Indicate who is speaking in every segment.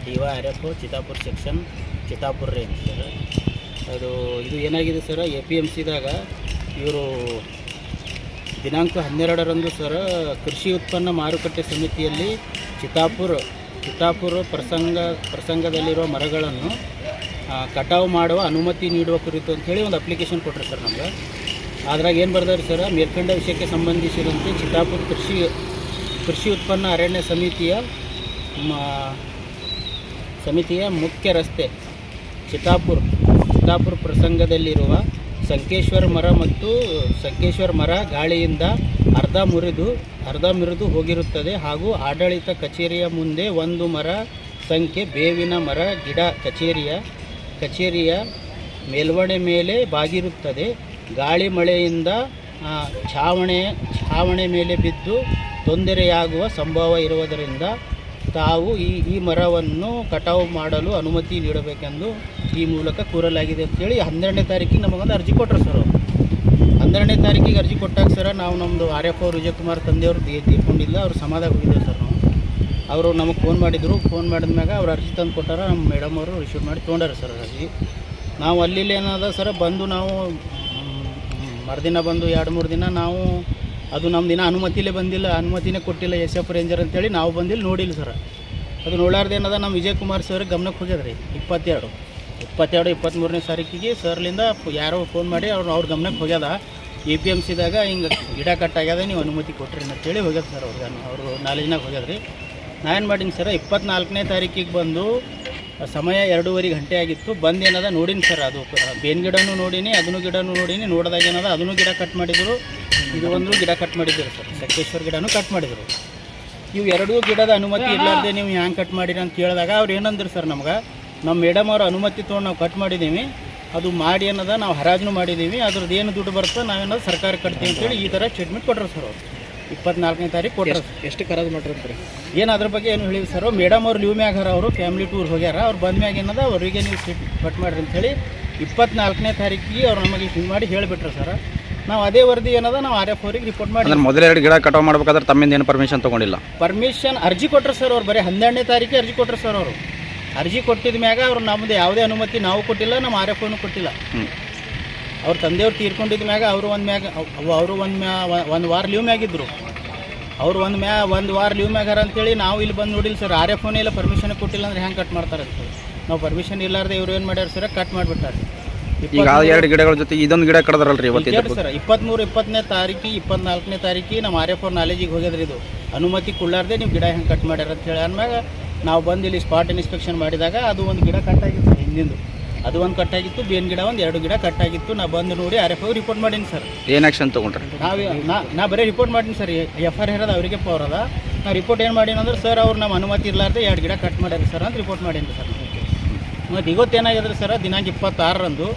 Speaker 1: F Chittapur section, Chittapur range sir ಅದು ಇದು ಏನಾಗಿದೆ ಸರ್ ಎ ಪಿ ಎಂ ಸಿದಾಗ ಇವರು ದಿನಾಂಕ ಹನ್ನೆರಡರಂದು ಸರ್ ಕೃಷಿ ಉತ್ಪನ್ನ ಮಾರುಕಟ್ಟೆ ಸಮಿತಿಯಲ್ಲಿ ಚಿತ್ತಾಪುರ ಚಿತ್ತಾಪುರ ಪ್ರಸಂಗ, ಪ್ರಸಂಗದಲ್ಲಿರುವ ಮರಗಳನ್ನು ಕಟಾವು ಮಾಡುವ ಅನುಮತಿ ನೀಡುವ ಕುರಿತು ಅಂಥೇಳಿ ಒಂದು ಅಪ್ಲಿಕೇಶನ್ ಕೊಟ್ಟರು ಸರ್ ನಮ್ಗೆ. ಅದ್ರಾಗ ಏನು ಬರ್ದಾರೆ ಸರ್ ಮೇಲ್ಕಂಡ ವಿಷಯಕ್ಕೆ ಸಂಬಂಧಿಸಿದಂತೆ ಚಿತ್ತಾಪುರ ಕೃಷಿ ಕೃಷಿ ಉತ್ಪನ್ನ ಅರಣ್ಯ ಸಮಿತಿಯ ಸಮಿತಿಯ ಮುಖ್ಯ ರಸ್ತೆ ಚಿತ್ತಾಪುರ್. ಚಿತ್ತಾಪುರ ಪ್ರಸಂಗದಲ್ಲಿರುವ ಸಂಕೇಶ್ವರ ಮರ ಮತ್ತು ಸಂಕೇಶ್ವರ ಮರ ಗಾಳಿಯಿಂದ ಅರ್ಧ ಮುರಿದು ಅರ್ಧ ಮುರಿದು ಹೋಗಿರುತ್ತದೆ ಹಾಗೂ ಆಡಳಿತ ಕಚೇರಿಯ ಮುಂದೆ ಒಂದು ಮರ ಸಂಖ್ಯೆ ಬೇವಿನ ಮರ ಗಿಡ ಕಚೇರಿಯ ಕಚೇರಿಯ ಮೇಲ್ವಣೆ ಮೇಲೆ ಬಾಗಿರುತ್ತದೆ. ಗಾಳಿ ಮಳೆಯಿಂದ ಛಾವಣೆ ಛಾವಣೆ ಮೇಲೆ ಬಿದ್ದು ತೊಂದರೆಯಾಗುವ ಸಂಭವ ಇರುವುದರಿಂದ ತಾವು ಈ ಈ ಮರವನ್ನು ಕಟಾವು ಮಾಡಲು ಅನುಮತಿ ನೀಡಬೇಕೆಂದು ಈ ಮೂಲಕ ಕೋರಲಾಗಿದೆ ಅಂತೇಳಿ ಹನ್ನೆರಡನೇ ತಾರೀಕಿಗೆ ನಮಗೊಂದು ಅರ್ಜಿ ಕೊಟ್ಟರು ಸರ್. ಹನ್ನೆರಡನೇ ತಾರೀಕಿಗೆ ಅರ್ಜಿ ಕೊಟ್ಟಾಗ ಸರ ನಾವು ನಮ್ಮದು ಆರ್ ಎಫ್ ಅವ್ರು ವಿಜಯಕುಮಾರ್ ತಂದೆಯವರು ತೀರ್ಕೊಂಡಿಲ್ಲ ಅವ್ರು ಸಮಾಧಾನ ಹೋಗಿದ್ದೇವೆ ಸರ್ ಅವರು ನಮಗೆ ಫೋನ್ ಮಾಡಿದರು ಫೋನ್ ಮಾಡಿದ್ಮ್ಯಾಗ ಅವ್ರು ಅರ್ಜಿ ತಂದು ಕೊಟ್ಟಾರ, ನಮ್ಮ ಮೇಡಮ್ ಅವರು ರಿಸೀವ್ ಮಾಡಿ ತೊಗೊಂಡಾರ ಸರ್ ಅರ್ಜಿ ನಾವು ಅಲ್ಲಿ ಏನಾದ ಸರ್ ಬಂದು ನಾವು ಮರುದಿನ ಬಂದು ಎರಡು ಮೂರು ದಿನ ನಾವು ಅದು ನಮ್ಮ ಇನ್ನೂ ಅನುಮತಿಲೇ ಬಂದಿಲ್ಲ, ಅನುಮತಿನೇ ಕೊಟ್ಟಿಲ್ಲ ಎಸ್ ಎಫ್ ರೇಂಜರ್ ಅಂತೇಳಿ ನಾವು ಬಂದಿಲ್ಲ, ನೋಡಿಲ್ಲ ಸರ್. ಅದು ನೋಡಾರ್ದು ಏನದ, ನಮ್ಮ ವಿಜಯಕುಮಾರ್ ಸರ್ ಗಮನಕ್ಕೆ ಹೋಗ್ಯದ್ರಿ, ಇಪ್ಪತ್ತೆರಡು. ಇಪ್ಪತ್ತೆರಡು ಇಪ್ಪತ್ತ್ಮೂರನೇ ತಾರೀಕಿಗೆ ಸರ್ಲಿಂದ ಯಾರೋ ಫೋನ್ ಮಾಡಿ ಅವ್ರು ಅವ್ರ ಗಮನಕ್ಕೆ ಹೋಗ್ಯದ. ಎ ಪಿ ಎಂ ಸಿದಾಗ ಹಿಂಗೆ ಗಿಡ ಕಟ್ಟಾಗ್ಯದ ನೀವು ಅನುಮತಿ ಕೊಟ್ರಿ ಅಂತೇಳಿ ಹೋಗ್ಯದ ಸರ್ ಅವ್ರಿಗೆ ಅವರು ನಾಲೆಜ್ನಾಗ ಹೋಗ್ಯದ್ರಿ. ನಾನು ಏನು ಮಾಡೀನಿ ಸರ್ ಇಪ್ಪತ್ನಾಲ್ಕನೇ ತಾರೀಕಿಗೆ ಬಂದು ಸಮಯ ಎರಡೂವರೆ ಗಂಟೆ ಆಗಿತ್ತು ಬಂದು ಏನದ ನೋಡೀನಿ ಸರ್ ಅದು. ಬೇನ್ ಗಿಡನೂ ನೋಡೀನಿ ಅದನ್ನು ಗಿಡನೂ ನೋಡೀನಿ, ನೋಡಿದಾಗ ಏನದ ಅದನ್ನು ಗಿಡ ಕಟ್ ಮಾಡಿದರು. ಇದು ಒಂದು ಗಿಡ ಕಟ್ ಮಾಡಿದ್ರು ಸರ್. ಸಕ್ಕೇಶ್ವರ ಗಿಡನೂ ಕಟ್ ಮಾಡಿದರು. ಇವು ಎರಡೂ ಗಿಡದ ಅನುಮತಿ ಇಲ್ಲದೆ ನೀವು ಹ್ಯಾಂಗೆ ಕಟ್ ಮಾಡಿರಿ ಅಂತ ಕೇಳಿದಾಗ ಅವ್ರು ಏನಂದ್ರು ಸರ್ ನಮ್ಗೆ ನಮ್ಮ ಮೇಡಮ್ ಅವ್ರ ಅನುಮತಿ ತೊಗೊಂಡು ನಾವು ಕಟ್ ಮಾಡಿದ್ದೀವಿ ಅದು ಮಾಡಿ ಏನದ ನಾವು ಹರಾಜು ಮಾಡಿದ್ದೀವಿ ಅದ್ರದ್ದು ಏನು ದುಡ್ಡು ಬರುತ್ತೋ ನಾವೇನೋ ಸರ್ಕಾರ ಕಟ್ತೀವಿ ಅಂತೇಳಿ ಈ ಥರ ಟ್ರೀಟ್ಮೆಂಟ್ ಕೊಟ್ಟರು ಸರ್ ಅವರು. ಇಪ್ಪತ್ನಾಲ್ಕನೇ ತಾರೀಕು ಕೊಟ್ಟರು
Speaker 2: ಎಷ್ಟು ಕರಾದು ಮಾಡಿರ್ತಾರೆ?
Speaker 1: ಏನು ಅದ್ರ ಬಗ್ಗೆ ಏನು ಹೇಳಿವಿ ಸರ್. ಮೇಡಮ್ ಅವ್ರು ಲೀವ್ ಮ್ಯಾಗ ಅವರು ಫ್ಯಾಮಿಲಿ ಟೂರ್ ಹೋಗ್ಯಾರ. ಅವ್ರು ಬಂದ ಮ್ಯಾಗ ಏನದ ಅವರಿಗೆ ನೀವು ಸೀಟ್ ಕಟ್ ಮಾಡಿರಿ ಅಂಥೇಳಿ ಇಪ್ಪತ್ನಾಲ್ಕನೇ ತಾರೀಕಿಗೆ ಅವ್ರು ನಮಗೆ ಇದು ಮಾಡಿ ಹೇಳಿಬಿಟ್ರು ಸರ್. ನಾವು ಅದೇ ವರದಿ ಏನದ ನಾವು ಆರ್ ಎಫ್ ಅವ್ರಿಗೆ ರಿಪೋರ್ಟ್ ಮಾಡಿ.
Speaker 2: ಮೊದಲೇ ಮೊದಲ ಎರಡು ಗಿಡ ಕಟಾವು ಮಾಡ್ಬೇಕಾದ್ರೆ ತಮ್ಮಿಂದ ಏನು ಪರ್ಮಿಷನ್ ತೊಗೊಂಡಿಲ್ಲ?
Speaker 1: ಪರ್ಮಿಷನ್ ಅರ್ಜಿ ಕೊಟ್ಟರು ಸರ್ ಅವ್ರು ಬರೀ ಹನ್ನೆರಡನೇ ತಾರೀಕಿಗೆ ಅರ್ಜಿ ಕೊಟ್ಟರು ಸರ್ ಅವರು. ಅರ್ಜಿ ಕೊಟ್ಟಿದ ಮ್ಯಾಗ ಅವ್ರು ನಮ್ಮದು ಯಾವುದೇ ಅನುಮತಿ ನಾವು ಕೊಟ್ಟಿಲ್ಲ ನಮ್ಮ ಆರ್ ಎಫ್ ಕೊಟ್ಟಿಲ್ಲ.
Speaker 2: ಹ್ಞೂ
Speaker 1: ಅವ್ರ ತಂದೆಯವ್ರು ತೀರ್ಕೊಂಡಿದ್ದ ಮ್ಯಾಗ ಅವರು ಒಂದು ಮ್ಯಾಗ ಅವ್- ಅವರು ಒಂದು ಮ್ಯಾ ಒಂದು ವಾರ ಲೀವ್ ಮ್ಯಾಗಿದ್ರು. ಅವ್ರು ಒಂದು ಮ್ಯಾ ಒಂದು ವಾರ ಲೀವ್ ಮ್ಯಾಗಾರ ಅಂತೇಳಿ ನಾವು ಇಲ್ಲಿ ಬಂದು ನೋಡಿಲ್ಲ ಸರ್ ಆರ್ಯ ಫೋನೇ ಇಲ್ಲ ಪರ್ಮಿಷನ್ ಕೊಟ್ಟಿಲ್ಲ ಅಂದ್ರೆ ಹೆಂಗೆ ಕಟ್ ಮಾಡ್ತಾರೆ ಅಂತ ನಾವು ಪರ್ಮಿಷನ್ ಇಲ್ಲಾರ್ದೆ ಇವ್ರು ಏನು ಮಾಡ್ಯಾರ ಸರ್ ಕಟ್ ಮಾಡಿಬಿಟ್ಟಾರೆ.
Speaker 2: ಈಗ ಎರಡು ಗಿಡಗಳ ಜೊತೆ ಇದೊಂದು ಗಿಡ ಕಡದ್ರಲ್ರಿ ಇವತ್ತು
Speaker 1: ಸರ್ ಇಪ್ಪತ್ತ್ಮೂರು ಇಪ್ಪತ್ತನೇ ತಾರೀಕಿ ಇಪ್ಪತ್ನಾಲ್ಕನೇ ತಾರೀಕಿ ನಮ್ಮ ಆರ್ಯ ಎಫ್ ಅವ್ರ ನಾಲೇಜಿಗೆ ಹೋಗ್ಯದ್ರಿ ಇದು. ಅನುಮತಿ ಕೊಡ್ಲಾರ್ದೆ ನೀವು ಗಿಡ ಹೆಂಗೆ ಕಟ್ ಮಾಡ್ಯಾರ ಅಂತ ಹೇಳಿ ಅಂದ್ಮ್ಯಾಗ ನಾವು ಬಂದು ಇಲ್ಲಿ ಸ್ಪಾಟ್ ಇನ್ಸ್ಪೆಕ್ಷನ್ ಮಾಡಿದಾಗ ಅದು ಒಂದು ಗಿಡ ಕಟ್ ಕಟ್ಟಾಗಿತ್ತು ಹಿಂದಿಂದು. ಅದು ಒಂದು ಕಟ್ಟಾಗಿತ್ತು ಬೇನ್ ಗಿಡ ಒಂದು ಎರಡು ಗಿಡ ಕಟ್ಟಾಗಿತ್ತು. ನಾ ಬಂದು ನೋಡಿ ಆರ್ ಎಫ್ ರಿಪೋರ್ಟ್ ಮಾಡೀನಿ ಸರ್.
Speaker 2: ಏನು ಆಕ್ಷನ್ ತಗೊಂಡ್ರೆ?
Speaker 1: ನಾವು ನಾ ನಾ ಬರೀ ರಿಪೋರ್ಟ್ ಮಾಡೀನಿ ಸರ್. ಎಫ್ ಆರ್ ಇರೋದು ಅವರಿಗೆ ಪವರ್ ಅದ. ನಾ ರಿಪೋರ್ಟ್ ಏನು ಮಾಡೀನಿ ಅಂದ್ರೆ ಸರ್ ಅವ್ರು ನಮ್ಮ ಅನುಮತಿ ಇರಲಾರ್ದೆ ಎರಡು ಗಿಡ ಕಟ್ ಮಾಡ್ಯಾರ ಸರ್ ಅಂತ ರಿಪೋರ್ಟ್ ಮಾಡೀನಿ ಸರ್. ಮತ್ತು ಇವತ್ತೇನಾಗಿದ್ರೆ ಸರ್ ದಿನಾಂಕ ಇಪ್ಪತ್ತಾರರಂದು.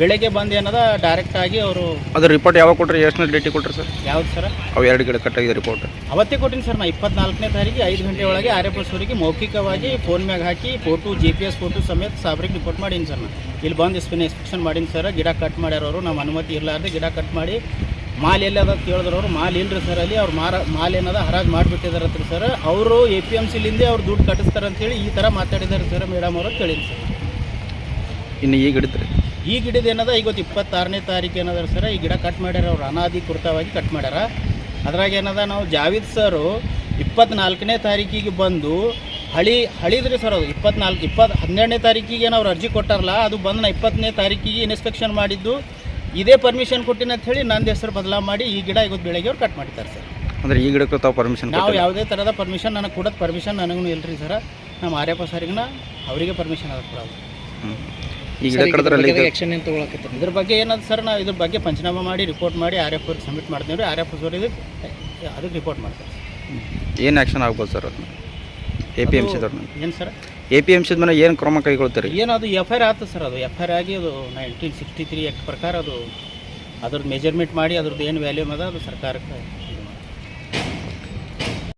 Speaker 1: ಬೆಳಗ್ಗೆ ಬಂದು ಏನದ? ಡೈರೆಕ್ಟಾಗಿ ಅವರು
Speaker 2: ಅದು ರಿಪೋರ್ಟ್ ಯಾವಾಗ ಕೊಟ್ರಿ? ಎಷ್ಟು ಡೇಟಿಗೆ ಕೊಟ್ರಿ ಸರ್?
Speaker 1: ಯಾವ್ದು ಸರ್?
Speaker 2: ಅವು ಎರಡು ಗಿಡ ಕಟ್ಟಾಗಿದೆ ರಿಪೋರ್ಟ್
Speaker 1: ಅವತ್ತೇ ಕೊಟ್ಟಿನಿ ಸರ್ ನಾ ಇಪ್ಪತ್ನಾಲ್ಕನೇ ತಾರೀಕು ಐದು ಗಂಟೆ ಒಳಗೆ ಆರ್ ಎಫ್ ಎಸ್ ಅವರಿಗೆ ಮೌಖಿಕವಾಗಿ ಫೋನ್ ಮ್ಯಾಗ ಹಾಕಿ photo G P S photo ಸಮೇತ ಸಾಬ್ರಿಗೆ ರಿಪೋರ್ಟ್ ಮಾಡೀನಿ ಸರ್ ನಾ. ಇಲ್ಲಿ ಬಂದು ಇಸ್ಪಿನ ಇನ್ಸ್ಪೆಕ್ಷನ್ ಮಾಡೀನಿ ಸರ್. ಗಿಡ ಕಟ್ ಮಾಡ್ಯಾರವರು ನಮ್ಮ ಅನುಮತಿ ಇರಲಾರ್ದೆ ಗಿಡ ಕಟ್ ಮಾಡಿ ಮಾಲ್ ಎಲ್ಲದ ಕೇಳಿದ್ರು ಅವರು ಮಾಲ್ ಇಲ್ರಿ ಸರ್ ಅಲ್ಲಿ ಅವ್ರು ಮಾರ ಮಾಲ್ ಏನದ ಹರಾಜು ಮಾಡಿಬಿಟ್ಟಿದಾರಂತ್ರಿ ಸರ್. ಅವರು ಎ ಪಿ ಎಂ ಸಿಲಿಂದೇ ಅವ್ರು ದುಡ್ಡು ಕಟ್ಟಿಸ್ತಾರಂತೇಳಿ ಈ ಥರ ಮಾತಾಡಿದಾರೆ ಸರ್ ಮೇಡಮ್ ಅವರು ಕೇಳೀನಿ ಸರ್.
Speaker 2: ಇನ್ನು ಈಗ ಹಿಡಿದ್ರಿ
Speaker 1: ಈ ಗಿಡದ ಏನದ? ಇವತ್ತು ಇಪ್ಪತ್ತಾರನೇ ತಾರೀಕು ಏನದ ಸರ್? ಈ ಗಿಡ ಕಟ್ ಮಾಡ್ಯಾರ ಅವ್ರು ಅನಾಧಿಕೃತವಾಗಿ ಕಟ್ ಮಾಡ್ಯಾರ. ಅದ್ರಾಗ ಏನದ? ನಾವು ಜಾವೀದ್ ಸರು ಇಪ್ಪತ್ನಾಲ್ಕನೇ ತಾರೀಕಿಗೆ ಬಂದು ಹಳಿ ಹಳಿದ್ರಿ ಸರ್ ಅದು. ಇಪ್ಪತ್ನಾಲ್ಕು ಇಪ್ಪತ್ತು ಹನ್ನೆರಡನೇ ತಾರೀಕಿಗೆ ಏನು ಅವ್ರು ಅರ್ಜಿ ಕೊಟ್ಟಾರಲ್ಲ ಅದು ಬಂದು ನಾ ಇಪ್ಪತ್ತನೇ ತಾರೀಕಿಗೆ ಇನ್ಸ್ಪೆಕ್ಷನ್ ಮಾಡಿದ್ದು. ಇದೇ ಪರ್ಮಿಷನ್ ಕೊಟ್ಟಿನ ಅಂತ ಹೇಳಿ ನಂದು ಹೆಸರು ಬದಲಾವ ಮಾಡಿ ಈ ಗಿಡ ಇವತ್ತು ಬೆಳಗ್ಗೆ ಅವ್ರು ಕಟ್ ಮಾಡ್ತಾರೆ ಸರ್.
Speaker 2: ಅಂದ್ರೆ ಈ ಗಿಡಕ್ಕೂ ತಾವು ಪರ್ಮಿಷನ್
Speaker 1: ನಾವು ಯಾವುದೇ ಥರದ ಪರ್ಮಿಷನ್ ನನಗೆ ಕೊಡೋದು ಪರ್ಮಿಷನ್ ನನಗೂ ಇಲ್ರಿ ಸರ್. ನಮ್ಮ ಆರ್ಯಪ್ಪ ಸರಿಗಿನ ಅವರಿಗೆ ಪರ್ಮಿಷನ್ ಆಗುತ್ತೆ ಕೊಡೋದು
Speaker 2: ಈ ಗಿಡ ಕಡದ್ರಲ್ಲಿ ಈಗ
Speaker 1: ಆ್ಯಕ್ಷನ್ ಏನು ತೊಗೊಳಕತ್ತಾರೆ ಇದ್ರ ಬಗ್ಗೆ ಏನದ ಸರ್ ನಾವು ಇದ್ರ ಬಗ್ಗೆ ಪಂಚನಾಮ ಮಾಡಿ ರಿಪೋರ್ಟ್ ಮಾಡಿ ಆರ್ ಎಫ್ ಅವ್ರಿಗೆ ಸಬ್ಮಿಟ್ ಮಾಡ್ತೀವಿ ರೀ ಆರ್ ಎಫ್ ಅವರಿಗೆ ಅದಕ್ಕೆ ರಿಪೋರ್ಟ್ ಮಾಡ್ತಾರೆ.
Speaker 2: ಏನು ಆ್ಯಕ್ಷನ್ ಆಗ್ಬೋದು ಸರ್ ಅದನ್ನ ಎ ಪಿ ಎಂ ಸಿದವ್ರ
Speaker 1: ಏನು ಸರ್?
Speaker 2: ಎ ಪಿ ಎಂ ಸಿದ ಮೇಲೆ ಏನು ಕ್ರಮ ಕೈಗೊಳ್ತೀರಿ?
Speaker 1: ಏನು ಅದು ಎಫ್ ಐ ಆರ್ ಆಯ್ತು ಸರ್ ಅದು. ಎಫ್ ಐ ಆರ್ ಆಗಿ ಅದು ನೈನ್ಟೀನ್ ಸಿಕ್ಸ್ಟಿ ತ್ರೀ ಆ್ಯಕ್ಟ್ ಪ್ರಕಾರ ಅದು ಅದ್ರದ್ದು ಮೆಜರ್ಮೆಂಟ್ ಮಾಡಿ ಅದ್ರದ್ದು ಏನು ವ್ಯಾಲ್ಯೂಮ್ ಅದ ಅದು ಸರ್ಕಾರಕ್ಕೆ